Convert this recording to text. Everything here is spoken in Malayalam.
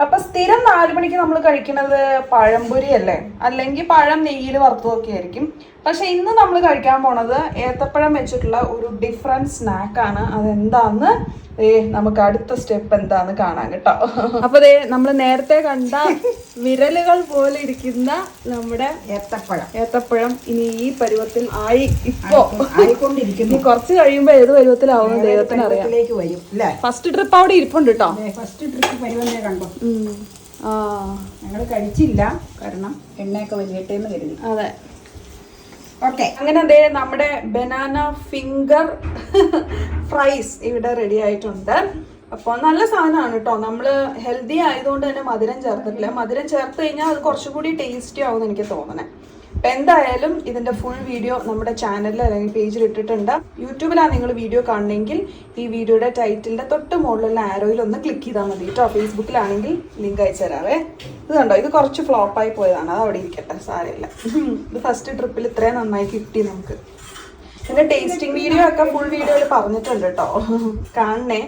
അപ്പൊ സ്ഥിരം നാല് മണിക്ക് നമ്മൾ കഴിക്കുന്നത് പഴംപൊരി അല്ലേ അല്ലെങ്കിൽ പഴം നെയ്യിൽ വറുത്തതൊക്കെ ആയിരിക്കും. പക്ഷെ ഇന്ന് നമ്മൾ കഴിക്കാൻ പോണത് ഏത്തപ്പഴം വെച്ചിട്ടുള്ള ഒരു ഡിഫറെന്റ് സ്നാക്കാണ് അതെന്താന്ന് ഏ നമുക്ക് അടുത്ത സ്റ്റെപ്പ് എന്താന്ന് കാണാൻ കേട്ടോ. അപ്പൊ നമ്മൾ നേരത്തെ കണ്ട വിരലുകൾ പോലെ ഇരിക്കുന്ന നമ്മുടെ ഏത്തപ്പഴം. ഏത്തപ്പഴം ഇനി ഈ പരുവത്തിൽ ആയി ഇപ്പോ. ആയിക്കൊണ്ടിരിക്കുന്നു. കുറച്ച് കഴിയുമ്പോ ഏത് പരുവത്തിലാവും ദൈവത്തിന് അറിയാം വരും ഫസ്റ്റ് ട്രിപ്പ് അവിടെ ഇരിപ്പുണ്ട് കേട്ടോ. ഫസ്റ്റ് ട്രിപ്പ് വരുമെന്നേ കണ്ടോ? ഞങ്ങൾ കഴിച്ചില്ല കാരണം എണ്ണയൊക്കെ വലിയ കരുതി. അതെ. ഓക്കെ അങ്ങനെ ദേ നമ്മുടെ ബനാന ഫിംഗർ ഫ്രൈസ് ഇവിടെ റെഡി ആയിട്ടുണ്ട്. അപ്പോൾ നല്ല സാധനമാണ് കേട്ടോ നമ്മൾ ഹെൽത്തി ആയതുകൊണ്ട് തന്നെ മധുരം ചേർത്തിട്ടില്ല. മധുരം ചേർത്ത് കഴിഞ്ഞാൽ അത് കുറച്ചുകൂടി ടേസ്റ്റി ആവും എനിക്ക് തോന്നണേ. അപ്പം എന്തായാലും ഇതിന്റെ ഫുൾ വീഡിയോ നമ്മുടെ ചാനലിൽ അല്ലെങ്കിൽ പേജിൽ ഇട്ടിട്ടുണ്ട്. യൂട്യൂബിലാണ് നിങ്ങൾ വീഡിയോ കാണണമെങ്കിൽ ഈ വീഡിയോയുടെ ടൈറ്റിലിന്റെ തൊട്ട് മുകളിലുള്ള ആരോയിൽ ഒന്ന് ക്ലിക്ക് ചെയ്താൽ മതി കേട്ടോ ഫേസ്ബുക്കിലാണെങ്കിൽ ലിങ്ക് അയച്ചു തരാവേ. ഇത് കണ്ടോ? ഇത് കുറച്ച് ഫ്ലോപ്പായി പോയതാണ്. അത് അവിടെ ഇരിക്കട്ടെ സാരമില്ല. ഇത് ഫസ്റ്റ് ട്രിപ്പിൽ ഇത്രയും നന്നായി കിട്ടി നമുക്ക്. പിന്നെ ടേസ്റ്റിംഗ് വീഡിയോ ഒക്കെ ഫുൾ വീഡിയോയിൽ പറഞ്ഞിട്ടുണ്ട് കേട്ടോ കാണണേ.